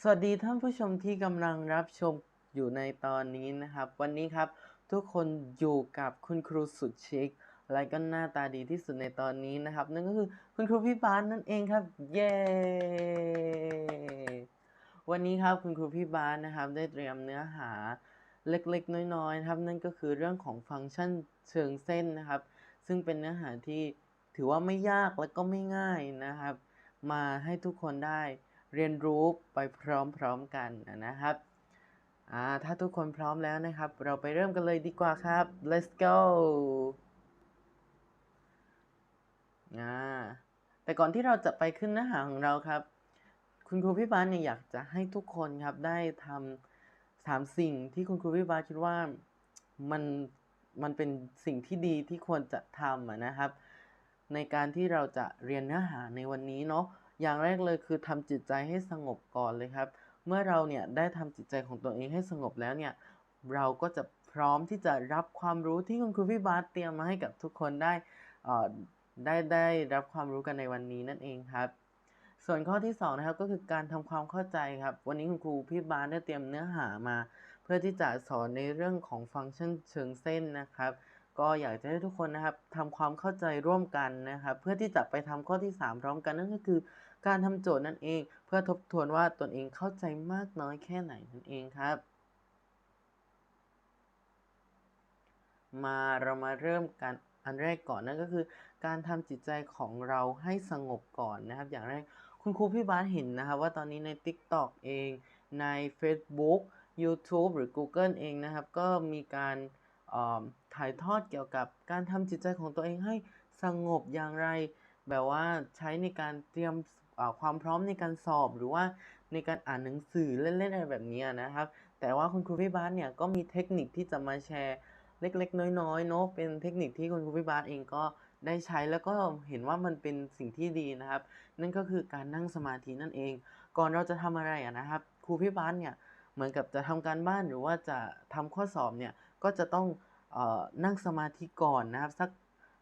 สวัสดีท่านผู้ชมที่กำลังรับชมอยู่ในตอนนี้นะครับ วันนี้ครับทุกคนอยู่กับคุณครูสุดชิคและก็หน้าตาดีที่สุดในตอนนี้นะครับ นั่นก็คือคุณครูพี่บาสนั่นเองครับ เย้วันนี้ครับคุณครูพี่บาสนะครับ ได้เตรียมเนื้อหาเล็กๆ น้อยๆครับ นั่นก็คือเรื่องของฟังก์ชันเชิงเส้นนะครับ ซึ่งเป็นเนื้อหาที่ถือว่าไม่ยากและก็ไม่ง่ายนะครับ มาให้ทุกคนได้ เรียนรู้ไปพร้อมๆกันนะครับถ้าทุกคนพร้อมแล้วนะครับ เราไปเริ่มกันเลยดีกว่าครับ let's go แต่ก่อนที่เราจะไปขึ้นเนื้อหาของเราครับ คุณครูพี่บาสเนี่ยอยากจะให้ทุกคนครับได้ทำสามสิ่งที่คุณครูพี่บาสคิดว่ามันมันเป็นสิ่งที่ดีที่ควรจะทำะนะครับ ในการที่เราจะเรียนเนื้อหาในวันนี้เนาะ อย่างแรกเลยคือทำจิตใจให้สงบก่อนเลยครับ เมื่อเราเนี่ยได้ทำจิตใจของตัวเองให้สงบแล้วเนี่ยเราก็จะพร้อมที่จะรับความรู้ที่คุณครูพี่บาสเตรียมมาให้กับทุกคนได้ได้ได้รับความรู้กันในวันนี้นั่นเองครับ ส่วนข้อที่สองนะครับก็คือการทำความเข้าใจครับ วันนี้คุณครูพี่บาสได้เตรียมเนื้อหามา เพื่อที่จะสอนในเรื่องของฟังก์ชันเชิงเส้นนะครับ ก็อยากจะให้ทุกคนนะครับทำความเข้าใจร่วมกันนะครับ เพื่อที่จะไปทำข้อที่ 3 พร้อมกันนั่นก็คือ การทำโจทย์นั่นเอง เพื่อทบทวนว่าตนเองเข้าใจมากน้อยแค่ไหนนั่นเองครับ มาเรามาเริ่มกันอันแรกก่อนนั่นก็คือ การทำจิตใจของเราให้สงบก่อนนะครับ อย่างแรกคุณครูพี่บาสเห็นนะครับว่าตอนนี้ใน TikTok เองใน Facebook YouTube หรือ Google เองนะครับ ก็มีการถ่ายทอดเกี่ยวกับการทำจิตใจของตัวเองให้สงบอย่างไร แบบว่าใช้ในการเตรียม ความพร้อมในการสอบหรือว่าในการอ่านหนังสือเล่นๆอะไรแบบนี้นะครับ แต่ว่าคุณครูพี่บาสเนี่ยก็มีเทคนิคที่จะมาแชร์เล็กๆ น้อยๆเนาะเป็นเทคนิคที่คุณครูพี่บาสเองก็ได้ใช้แล้วก็เห็นว่ามันเป็นสิ่งที่ดีนะครับ นั่นก็คือการนั่งสมาธินั่นเอง ก่อนเราจะทำอะไรนะครับ ครูพี่บาสเนี่ยเหมือนกับจะทำการบ้านหรือว่าจะทำข้อสอบเนี่ยก็จะต้องออนั่งสมาธิก่อนนะครับสัก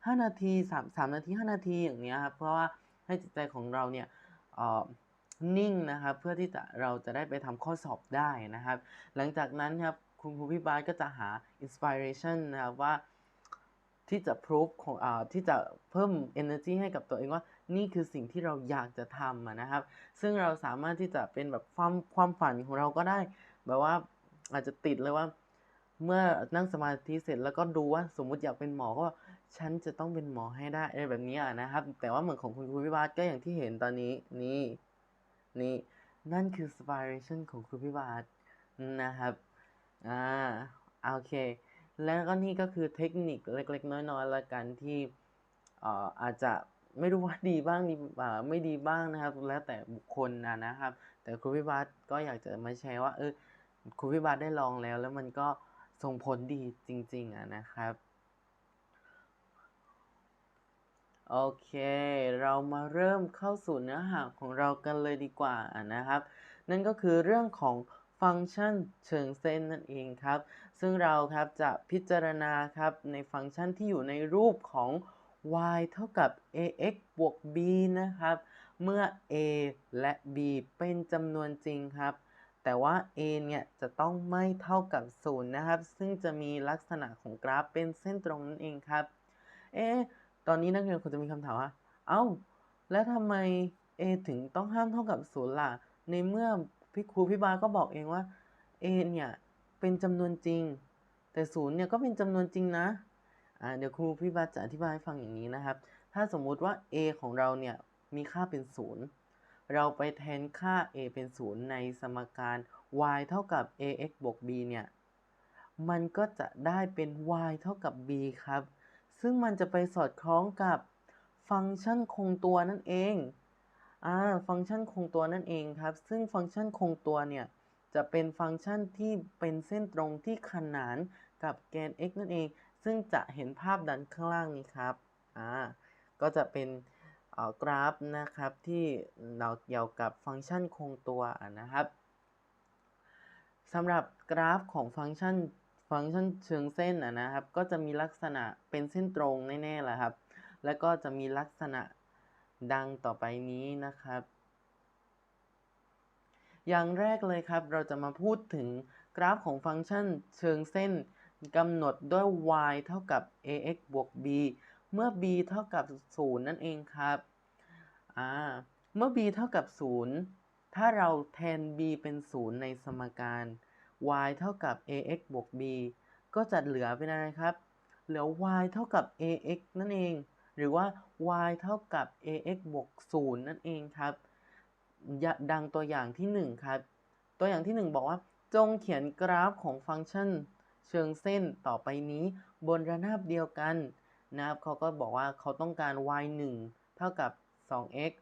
5 นาที 3 3 นาที 5 นาทีอย่างเงี้ยครับเพราะว่าให้จิตใจของเราเนี่ย นิ่งนะครับเพื่อที่จะเราจะได้ไปทำข้อสอบได้นะครับ หลังจากนั้นครับคุณครูพี่บาสก็จะหา inspiration นะครับว่าที่จะ proof ของอที่จะเพิ่ม energy ให้กับตัวเองว่านี่คือสิ่งที่เราอยากจะทำนะครับ ซึ่งเราสามารถที่จะเป็นแบบความความฝันของเราก็ได้ แบบว่าอาจจะติดเลยว่า เมื่อนั่งสมาธิเสร็จแล้วก็ดูว่าสมมุติอยากเป็นหมอก็ ฉันจะต้องเป็นหมอให้ได้อะไรแบบนี้นะครับ แต่ว่าเหมือนของคุณครูพิบาสก็อย่างที่เห็นตอนนี้นี่นี่นั่นคือ inspiration ของครูพิบาสนะครับอ่าโอเค แล้วก็นี่ก็คือเทคนิคเล็ก ๆ น้อยๆละกันที่เอ่ออาจจะไม่รู้ว่าดีบ้างดีอ่าไม่ดีบ้างนะครับ แล้วแต่บุคคลนะนะครับ แต่ครูพิบาสก็อยากจะมาแชร์ว่าเออครูพิบาสได้ลองแล้ว แล้วมันก็ส่งผลดีจริงๆอะนะครับ โอเค เรามาเริ่มเข้าสู่เนื้อหาของเรากันเลยดีกว่านะครับ นั่นก็คือเรื่องของฟังก์ชันเชิงเส้นนั่นเองครับ ซึ่งเราครับจะพิจารณาครับในฟังก์ชันที่อยู่ในรูปของ y เท่ากับ ax บวก b นะครับ เมื่อ a และ b เป็นจำนวนจริงครับ แต่ว่า a เนี่ยจะต้องไม่เท่ากับ 0 นะครับ ซึ่งจะมีลักษณะของกราฟเป็นเส้นตรงนั่นเองครับ เอ๊ ตอนนี้นักเรียนคงจะมีคำถามว่า เอ้า แล้วทำไม a ถึงต้องห้ามเท่ากับ0ล่ะ ในเมื่อพี่ครูพี่บาก็บอกเองว่า a เนี่ย เป็นจำนวนจริง แต่0เนี่ยก็เป็นจำนวนจริงนะ อ่า เดี๋ยวครูพี่บาจะอธิบายให้ฟังอย่างนี้นะครับ ถ้าสมมุติว่า a ของเราเนี่ย มีค่าเป็น0เราไปแทนค่า a เป็น0ในสมการ y เท่ากับ ax บวก b เนี่ย มันก็จะได้เป็น y เท่ากับ b ครับ ซึ่งมันจะไปสอดคล้องกับฟังก์ชันคงตัวนั่นเองอ่าฟังก์ชันคงตัวนั่นเองครับ ซึ่งฟังก์ชันคงตัวเนี่ยจะเป็นฟังก์ชันที่เป็นเส้นตรงที่ขนานกับแกน x นั่นเอง ซึ่งจะเห็นภาพดันข้างล่างนี้ครับอ่าก็จะเป็นกราฟนะครับที่เราเกี่ยวกับฟังก์ชันคงตัวนะครับสำหรับกราฟของฟังก์ชัน ฟังก์ชันเชิงเส้นนะครับ ก็จะมีลักษณะเป็นเส้นตรงแน่ๆแหละครับ แล้วก็จะมีลักษณะดังต่อไปนี้นะครับ อย่างแรกเลยครับ เราจะมาพูดถึงกราฟของฟังก์ชันเชิงเส้นกำหนดด้วย y เท่ากับ ax บวก b เมื่อ b เท่ากับ 0 นั่นเองครับ อ่า เมื่อ b เท่ากับ 0 ถ้าเราแทน b เป็น 0 ในสมการ y เท่ากับ ax บวก b ก็จะเหลือเป็นอะไรครับ เหลือ y เท่ากับ ax นั่นเอง หรือว่า y เท่ากับ ax บวก 0 นั่นเองครับ ดังตัวอย่างที่ 1 ครับ ตัวอย่างที่ 1 บอกว่า จงเขียนกราฟของฟังก์ชัน เชิงเส้นต่อไปนี้บนระนาบเดียวกันนะครับเขาก็บอกว่าเขาต้องการ y 1 เท่ากับ 2x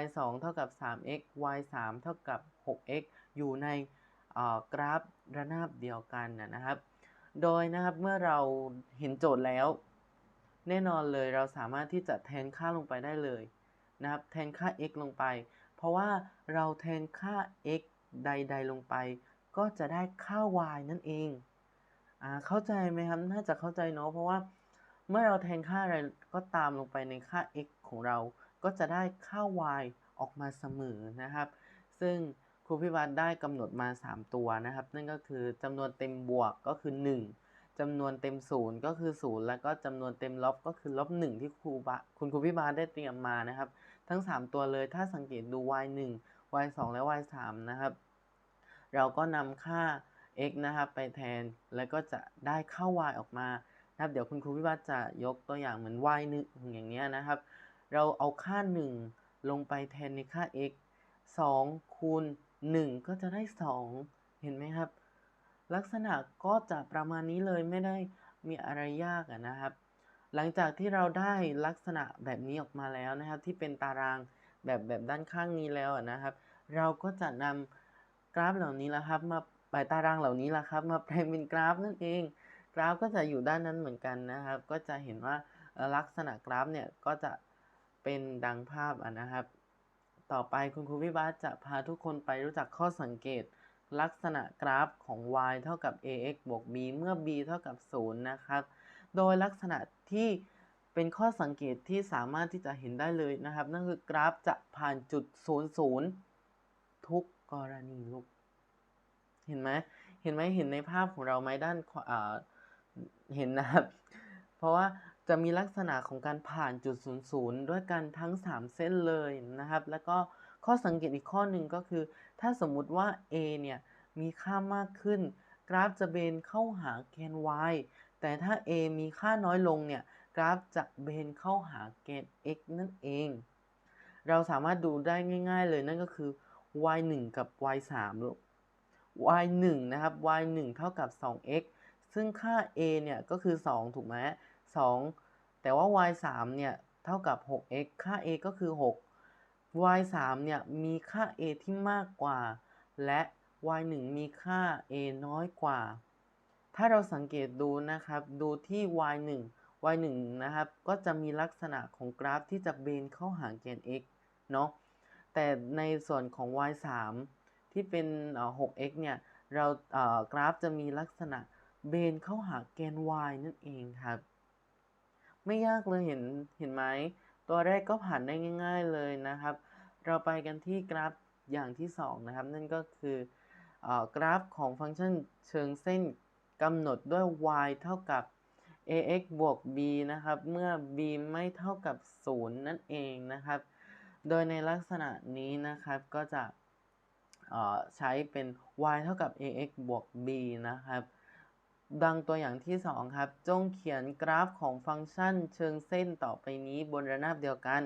y 2 เท่ากับ 3x y 3 เท่ากับ 6x อยู่ใน กราฟระนาบเดียวกันนะครับ โดยนะครับเมื่อเราเห็นโจทย์แล้ว แน่นอนเลยเราสามารถที่จะแทนค่าลงไปได้เลยนะครับ แทนค่า x ลงไป เพราะว่าเราแทนค่า x ใด ๆ ลงไป ก็จะได้ค่า y นั่นเองอ่าเข้าใจไหมครับ น่าจะเข้าใจเนาะเพราะว่าเมื่อเราแทนค่าอะไรก็ตามลงไปในค่า x ของเรา ก็จะได้ค่า y ออกมาเสมอนะครับ ซึ่ง ครูพิวัตรได้กำหนดมา 3 ตัวนะครับ นั่นก็คือจำนวนเต็มบวกก็คือ 1จำนวนเต็มศูนย์ก็คือ 0 แล้วก็จำนวนเต็มลบก็คือลบ1ที่ครูบะคุณครูพิบาลได้เตรียมมานะครับ ทั้ง 3 ตัวเลยถ้าสังเกตดู y 1 y 2และ y 3นะครับ เราก็นำค่า x นะครับไปแทนแล้วก็จะได้ค่า y ออกมานะครับ เดี๋ยวคุณครูพิบัติจะยกตัวอย่างเหมือน y 1อย่างเงี้ยนะครับ เราเอาค่า 1 ลงไปแทนในค่า x 2คูณ 1 ก็จะได้ 2 เห็นไหมครับ ลักษณะก็จะประมาณนี้เลยไม่ได้มีอะไรยากนะครับ หลังจากที่เราได้ลักษณะแบบนี้ออกมาแล้วนะครับ ที่เป็นตารางแบบแบบด้านข้างนี้แล้วนะครับ เราก็จะนำกราฟเหล่านี้ละครับ มาปตารางเหล่านี้ละครับ มาแปลงเป็นกราฟนั่นเอง กราฟก็จะอยู่ด้านนั้นเหมือนกันนะครับ ก็จะเห็นว่าลักษณะกราฟเนี่ยก็จะเป็นดังภาพนะครับ ต่อไปคุณครูวิบาจะพาทุกคนไปรู้จักข้อสังเกต ลักษณะกราฟของ y เท่ากับ ax บวก b เมื่อ b เท่ากับ 0 นะครับ โดยลักษณะที่เป็นข้อสังเกตที่สามารถที่จะเห็นได้เลยนะครับ นั่นคือกราฟจะผ่านจุด 00 ทุกกรณีลูก เห็นไหมเห็นไหมเห็นในภาพของเราไหมด้านเห็นนะครับ เพราะว่า จะมีลักษณะของการผ่านจุด00ด้วยกันทั้ง 3 เส้นเลยนะครับ แล้วก็ข้อสังเกตอีกข้อหนึ่งก็คือ ถ้าสมมุติว่า a เนี่ยมีค่ามากขึ้น กราฟจะเบนเข้าหาแกน y แต่ถ้า a มีค่าน้อยลงเนี่ยกราฟจะเบนเข้าหาแกน x นั่นเอง เราสามารถดูได้ง่าย ๆ เลยนั่นก็คือ y 1 กับ y 3ลูก y 1นะครับ y 1เท่ากับ 2x ซึ่งค่า a เนี่ยก็คือ 2 ถูกไหม 2 แต่ว่า y 3เนี่ยเท่ากับ 6x ค่า a ก็คือ 6 y 3เนี่ยมีค่า a ที่มากกว่า และ y 1มีค่า a น้อยกว่า ถ้าเราสังเกตดูนะครับ ดูที่ y 1 y 1นะครับ ก็จะมีลักษณะของกราฟที่จะเบนเข้าหาแกน x เนาะ แต่ในส่วนของ y 3ที่เป็น 6x เนี่ยเรากราฟจะมีลักษณะเบนเข้าหาแกน y นั่นเองครับ ไม่ยากเลยเห็นเห็นไหมตัวแรกก็ผ่านได้ง่าย ๆเลยนะครับ เราไปกันที่กราฟอย่างที่ 2 นะครับ นั่นก็คือกราฟของฟังก์ชันเชิงเส้นกำหนดด้วย y เท่ากับ ax บวก b นะครับ เมื่อ b ไม่เท่ากับ 0 นั่นเองนะครับ โดยในลักษณะนี้นะครับก็จะใช้เป็น y เท่ากับ ax บวก b นะครับ ดังตัวอย่างที่ 2 ครับ จงเขียนกราฟของฟังก์ชันเชิงเส้นต่อไปนี้บนระนาบเดียวกัน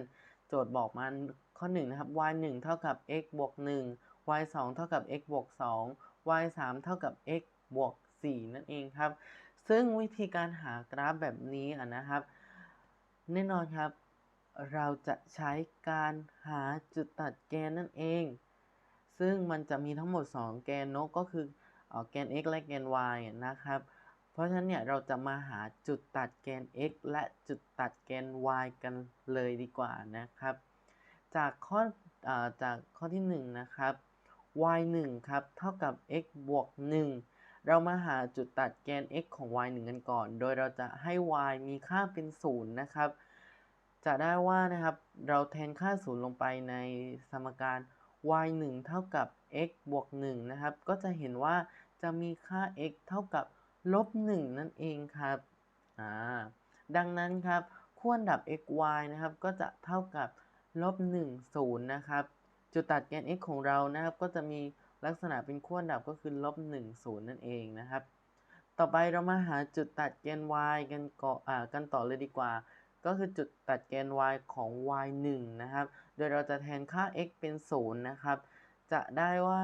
โจทย์บอกมาข้อ1นะครับ y 1เท่ากับ x บวก1 y 2เท่ากับ x บวก2 y 3เท่ากับ x บวก4นั่นเองครับ ซึ่งวิธีการหากราฟแบบนี้นะครับ แน่นอนครับ เราจะใช้การหาจุดตัดแกนนั่นเอง ซึ่งมันจะมีทั้งหมด 2 แกนนกก็คือแกน x และแกน y นะครับ ราะฉะนั้นเนี่ยเราจะมาหาจุดตัดแกน x และจุดตัดแกน y กันเลยดีกว่านะครับ จากข้ออจากข้อที่1นะครับ y 1ครับเท่ากับ x บวก 1 เรามาหาจุดตัดแกน x ของ y 1กันก่อน โดยเราจะให้ y มีค่าเป็น 0 นะครับ จะได้ว่านะครับเราแทนค่า 0 ลงไปในสมการ y 1เท่ากับ x บวก 1 นะครับ ก็จะเห็นว่าจะมีค่า x เท่ากับ ลบ1นั่นเองครับอ่าดังนั้นครับขั้วนดับ x y นะครับ ก็จะเท่ากับลบ1 0นะครับ จุดตัดแกน x ของเรานะครับ ก็จะมีลักษณะเป็นขั้วนดับก็คือลบ1 0นั่นเองนะครับ ต่อไปเรามาหาจุดตัดแกน y กันก่ออ่ากันต่อเลยดีกว่า ก็คือจุดตัดแกน y ของ y 1นะครับ โดยเราจะแทนค่า x เป็น 0 นะครับ จะได้ว่า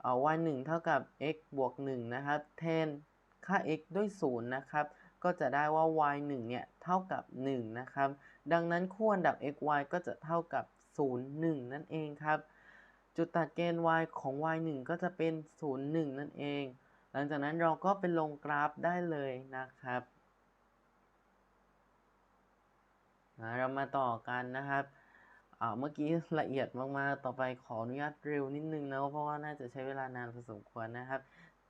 เอ่อ y 1เท่ากับ x บวก1นะครับ แทน ค่า x ด้วย 0 นะครับ ก็จะได้ว่า y 1เนี่ยเท่ากับ 1 นะครับ ดังนั้นคู่อันดับ x y ก็จะเท่ากับ 0 1 นั่นเองครับ จุดตัดเกณฑ์ y ของ y 1ก็จะเป็น 0 1 นั่นเอง หลังจากนั้นเราก็ไปลงกราฟได้เลยนะครับ เรามาต่อกันนะครับเมื่อกี้ละเอียดมาก ๆ ต่อไปขออนุญาตเร็วนิดนึงนะ เพราะว่าน่าจะใช้เวลานานพอสมควรนะครับ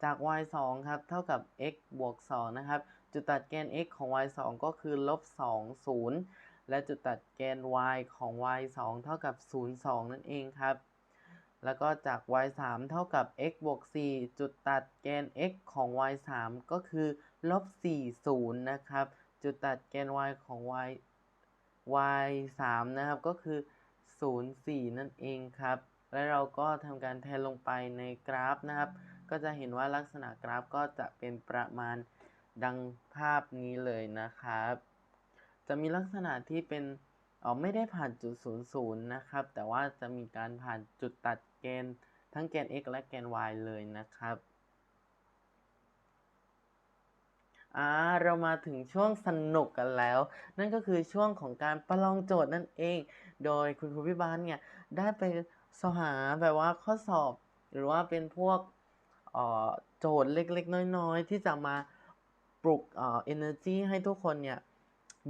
จาก y 2ครับ เท่ากับ x บวก 2 นะครับ จุดตัดแกน x ของ y 2ก็คือลบ2 0 และจุดตัดแกน y ของ y 2เท่ากับ 0 2 นั่นเองครับ แล้วก็จาก y 3เท่ากับ x บวก 4 จุดตัดแกน x ของ y 3ก็คือลบ4 0 นะครับ จุดตัดแกน y ของ y y 3นะครับ ก็คือ 0 4 นั่นเองครับ และเราก็ทำการแทนลงไปในกราฟนะครับ ก็จะเห็นว่าลักษณะกราฟก็จะเป็นประมาณดังภาพนี้เลยนะครับ จะมีลักษณะที่เป็นออไม่ได้ผ่านจุด0 0นะครับ แต่ว่าจะมีการผ่านจุดตัดแกนทั้งแกน x และแกน y เลยนะครับอ่าเรามาถึงช่วงสนุกกันแล้ว นั่นก็คือช่วงของการประลองโจทย์นั่นเอง โดยคุณครูพิบาลเนี่ยได้ไปสหาแบบว่าข้อสอบ หรือว่าเป็นพวก โจทย์เล็กๆ น้อยๆ ที่จะมาปลุกเอ่อ energy ให้ทุกคนเนี่ย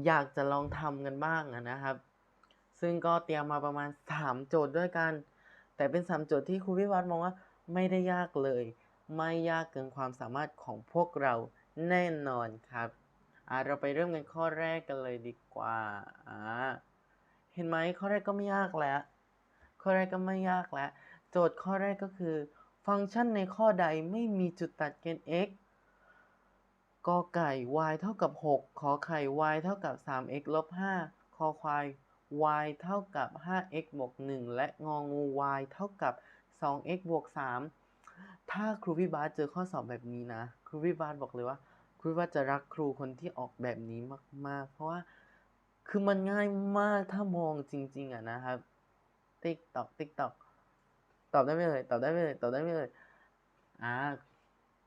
อยากจะลองทำกันบ้างนะครับ ซึ่งก็เตรียมมาประมาณ 3 โจทย์ด้วยกัน แต่เป็น 3 โจทย์ที่ครูพิวัตรมองว่าไม่ได้ยากเลย ไม่ยากเกินความสามารถของพวกเราแน่นอนครับเราไปเริ่มกันข้อแรกกันเลยดีกว่า เห็นไหมข้อแรกก็ไม่ยากแล้ว ข้อแรกก็ไม่ยากแล้ว โจทย์ข้อแรกก็คือ ฟังก์ชันในข้อใดไม่มีจุดตัดเกณฑ์ x กอไก่ y เท่ากับ 6 ขอไข่ y เท่ากับ 3x ลบ 5 คอควาย y เท่ากับ 5x บวก 1 และงองู y เท่ากับ 2x บวก 3 ถ้าครูพี่บาสเจอข้อสอบแบบนี้นะ ครูพี่บาสบอกเลยว่า ครูพี่บาสจะรักครูคนที่ออกแบบนี้มาก ๆ เพราะว่า คือมันง่ายมากถ้ามองจริง ๆอะนะครับ ติ๊กตอกติ๊กตอก ตอบได้ไหมเลยตอบได้ไหมเลยตอบได้ไหมเลยอ่า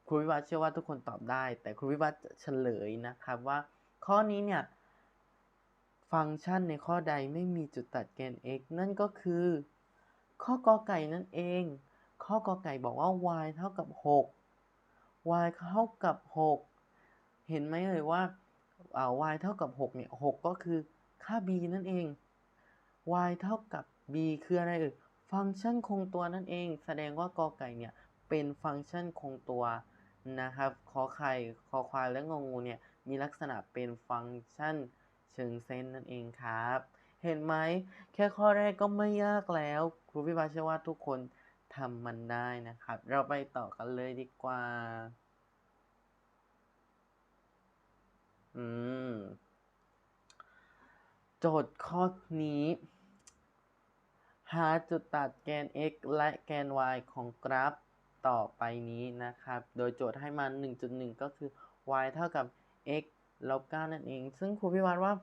ครูวิวัฒน์เชื่อว่าทุกคนตอบได้ แต่ครูวิวัฒน์เฉลยนะครับว่า ข้อนี้เนี่ย ฟังก์ชันในข้อใดไม่มีจุดตัดแกน x นั่นก็คือ ข้อกอไก่นั่นเอง ข้อกอไก่บอกว่า y เท่ากับ 6 y เท่ากับ 6 เห็นไหมเลยว่า y เท่ากับ 6 เนี่ย 6 ก็คือค่า b นั่นเอง y เท่ากับ b คืออะไรเอ่ย ฟังก์ชันคงตัวนั่นเอง แสดงว่ากอไก่เนี่ยเป็นฟังก์ชันคงตัวนะครับขอไข่คอควายและงงูเนี่ยมีลักษณะเป็นฟังก์ชันเชิงเส้นนั่นเองครับ เห็นไหมแค่ข้อแรกก็ไม่ยากแล้วครูพิบาเชื่อว่าทุกคนทำมันได้นะครับ เราไปต่อกันเลยดีกว่า อืม โจทย์ข้อนี้ หาจุดตัดแกน x และแกน y ของกราฟต่อไปนี้นะครับ โดยโจทย์ให้มา 1.1 ก็คือ y เท่ากับ x ลบ9นั่นเอง ซึ่งครูพิวัตรว่า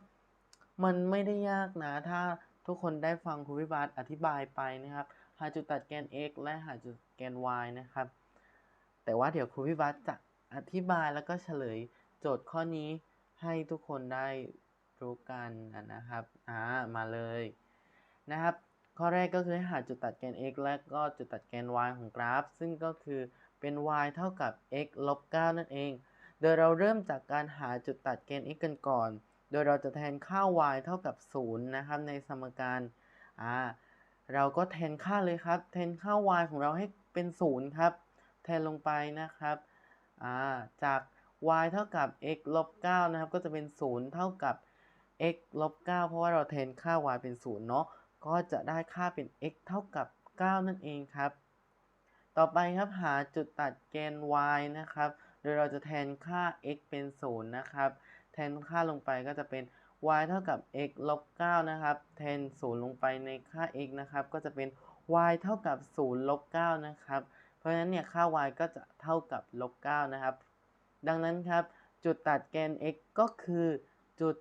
มันไม่ได้ยากนะ ถ้าทุกคนได้ฟังครูพิวัตรอธิบายไปนะครับ หาจุดตัดแกน x และหาจุดแกน y นะครับ แต่ว่าเดี๋ยวครูพิวัตรจะอธิบายแล้วก็เฉลยโจทย์ข้อนี้ให้ทุกคนได้รู้กันนะครับ อ่า มาเลยนะครับ ข้อแรกก็คือให้หาจุดตัดแกน x และก็จุดตัดแกน y ของกราฟ ซึ่งก็คือเป็น y เท่ากับ x ลบ 9 นั่นเอง โดยเราเริ่มจากการหาจุดตัดแกน x กันก่อน โดยเราจะแทนค่า y เท่ากับ 0 นะครับ ในสมการอ่าเราก็แทนค่าเลยครับ แทนค่า y ของเราให้เป็น 0 ครับ แทนลงไปนะครับอ่าจาก y เท่ากับ x ลบ 9 นะครับ ก็จะเป็น 0 เท่ากับ x ลบ 9 เพราะว่าเราแทนค่า y เป็น 0 เนาะ ก็จะได้ค่าเป็น x เท่ากับ 9 นั่นเองครับ ต่อไปครับหาจุดตัดแกน y นะครับ โดยเราจะแทนค่า x เป็น 0 นะครับ แทนค่าลงไปก็จะเป็น y เท่ากับ x ลบ 9 นะครับ แทน 0 ลงไปในค่า x นะครับ ก็จะเป็น y เท่ากับ 0 ลบ 9 นะครับ เพราะฉะนั้นเนี่ยค่า y ก็จะเท่ากับลบ 9 นะครับ ดังนั้นครับ จุดตัดแกน x ก็คือจุด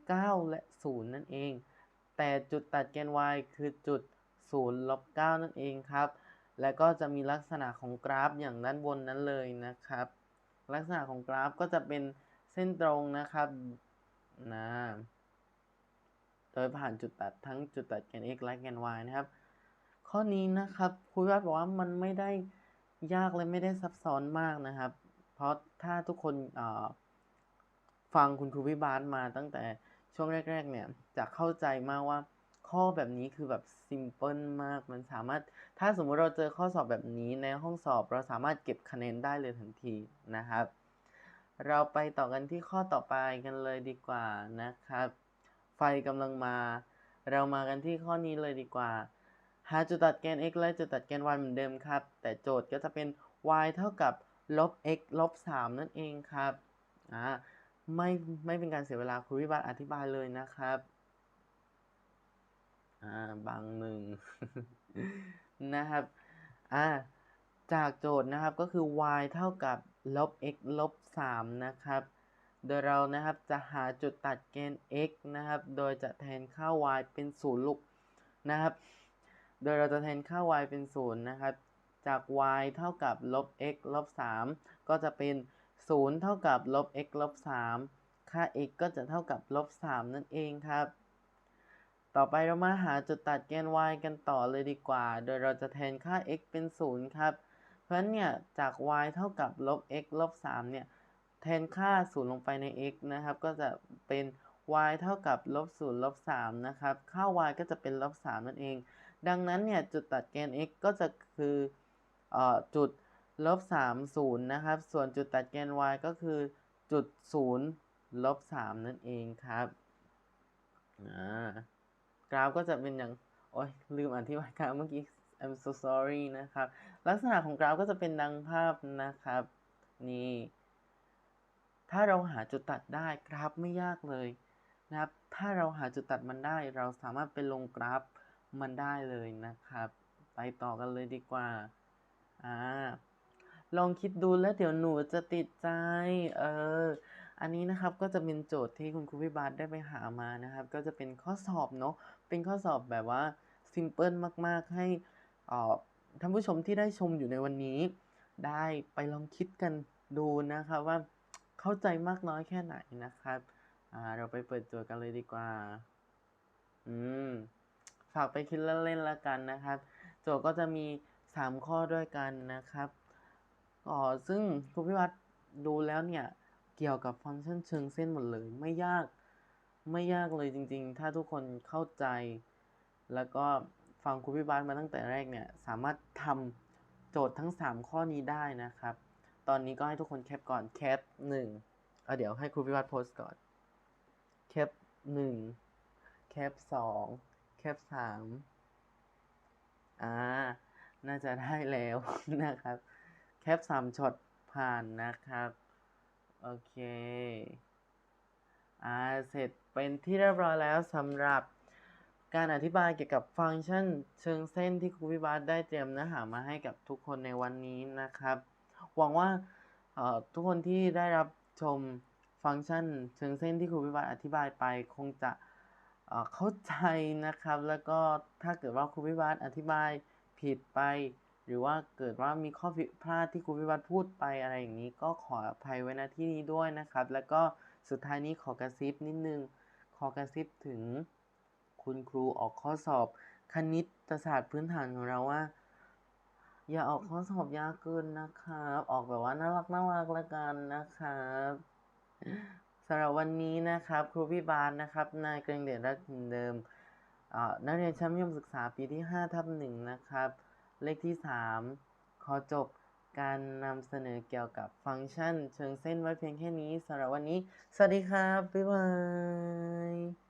9 และ 0 นั่นเอง แต่จุดตัดแกน y คือจุด0ลบ9นั่นเองครับ และก็จะมีลักษณะของกราฟอย่างด้านบนนั้นเลยนะครับ ลักษณะของกราฟก็จะเป็นเส้นตรงนะครับนะโดยผ่านจุดตัดทั้งจุดตัดแกน x และแกน y นะครับ ข้อนี้นะครับครูวิวัฒน์บอกว่ามันไม่ได้ยากและไม่ได้ซับซ้อนมากนะครับ เพราะถ้าทุกคนฟังคุณครูวิบาลมาตั้งแต่ ช่วงแรก ๆ เนี่ยจะเข้าใจมากว่าข้อแบบนี้คือแบบซิมเพิลมาก มันสามารถ ถ้าสมมุติเราเจอข้อสอบแบบนี้ในห้องสอบเราสามารถเก็บคะแนนได้เลยทันทีนะครับ เราไปต่อกันที่ข้อต่อไปกันเลยดีกว่านะครับ ไฟกำลังมา เรามากันที่ข้อนี้เลยดีกว่า หาจุดตัดแกน x และจุดตัดแกน y เหมือนเดิมครับ แต่โจทย์ก็จะเป็น y เท่ากับลบ x ลบ3นั่นเองครับ อ่า ไม่ไม่เป็นการเสียเวลาครูวิบัติอธิบายเลยนะครับอ่าบางหนึ่งนะครับอ่าจากโจทย์นะครับก็คือ y เท่ากับลบ x ลบ 3 นะครับ โดยเรานะครับจะหาจุดตัดแกน x นะครับ โดยจะแทนค่า y เป็น 0 ลูกนะครับ โดยเราจะแทนค่า y เป็น 0 นะครับ จาก y เท่ากับลบ x ลบ 3 ก็จะเป็น 0 เท่ากับลบ x ลบ 3 ค่า x ก็จะเท่ากับลบ 3 นั่นเองครับ ต่อไปเรามาหาจุดตัดแกน y กันต่อเลยดีกว่า โดยเราจะแทนค่า x เป็น 0 ครับ เพราะฉะนั้นเนี่ยจาก y เท่ากับลบ x ลบ 3 เนี่ย แทนค่า 0 ลงไปใน x นะครับ ก็จะเป็น y เท่ากับลบ 0 ลบ 3 นะครับ ค่า y ก็จะเป็นลบ 3 นั่นเอง ดังนั้นเนี่ยจุดตัดแกน x ก็จะคืออจุด ลบ3 0นะครับ ส่วนจุดตัดแกน y ก็คือจุด0ลบ3นั่นเองครับกราฟก็จะเป็นอย่าง โอ้ยลืมอธิบายกราฟเมื่อกี้ I'm so sorry นะครับ ลักษณะของกราฟก็จะเป็นดังภาพนะครับ นี่ ถ้าเราหาจุดตัดได้กราฟไม่ยากเลยนะครับ ถ้าเราหาจุดตัดมันได้ เราสามารถไปลงกราฟมันได้เลยนะครับ ไปต่อกันเลยดีกว่า อ่า ลองคิดดูแล้วเดี๋ยวหนูจะติดใจ เออ อันนี้นะครับก็จะเป็นโจทย์ที่คุณครูพิบาลได้ไปหามานะครับ ก็จะเป็นข้อสอบเนาะ เป็นข้อสอบแบบว่าซิมเพิลมาก ๆ ให้ท่านผู้ชมที่ได้ชมอยู่ในวันนี้ ได้ไปลองคิดกันดูนะครับว่าเข้าใจมากน้อยแค่ไหนนะครับอ่าเราไปเปิดโจทย์กันเลยดีกว่า อืม ฝากไปคิดเล่นๆละกันนะครับ โจทย์ก็จะมี 3 ข้อด้วยกันนะครับ อ๋อซึ่งครูพิวัตรดูแล้วเนี่ย เกี่ยวกับฟังก์ชันเชิงเส้นหมดเลย ไม่ยาก ไม่ยากเลยจริง ๆ ถ้าทุกคนเข้าใจ แล้วก็ฟังครูพิบัตรมาตั้งแต่แรกเนี่ย สามารถทำโจทย์ทั้ง 3 ข้อนี้ได้นะครับ ตอนนี้ก็ให้ทุกคนแคปก่อนแคปหนึ่งเอาเดี๋ยวให้ครูพิบัตรโพสต์ก่อนแคปหนึ่งแคปสองแคปสามอ่า น่าจะได้แล้วนะครับ ปสามช็อตผ่านนะครับ โอเค อ่า เสร็จเป็นที่เรียบร้อยแล้วสำหรับการอธิบายเกี่ยวกับฟังก์ชันเชิงเส้นที่ครูพิบัตได้เตรียมเนื้อหามาให้กับทุกคนในวันนี้นะครับ หวังว่าทุกคนที่ได้รับชมฟังก์ชันเชิงเส้นที่ครูพิบัตอธิบายไปคงจะเข้าใจนะครับ แล้วก็ถ้าเกิดว่าครูพิบัตอธิบายผิดไป หรือว่าเกิดว่ามีข้อผิดพลาดที่ครูพิบัตพูดไปอะไรอย่างนี้ ก็ขออภัยไว้ณที่นี้ด้วยนะครับ แล้วก็สุดท้ายนี้ขอกระซิบนิดนึง ขอกระซิบถึงคุณครูออกข้อสอบคณิตศาสตร์พื้นฐานของเราว่า อย่าออกข้อสอบยากเกินนะครับ ออกแบบว่าน่ารักน่ารักละกันนะครับสำหรับวันนี้นะครับครูพี่บาลนะครับนายเกรงเดชรักินเดิมนักเรียนชั้นมัธยมศึกษาปีที่5ทับหนึ่งนะครับ เลขที่ 3 ขอจบการนำเสนอเกี่ยวกับฟังก์ชัน เชิงเส้นไว้เพียงแค่นี้สำหรับวันนี้ สวัสดีครับ บ๊ายบาย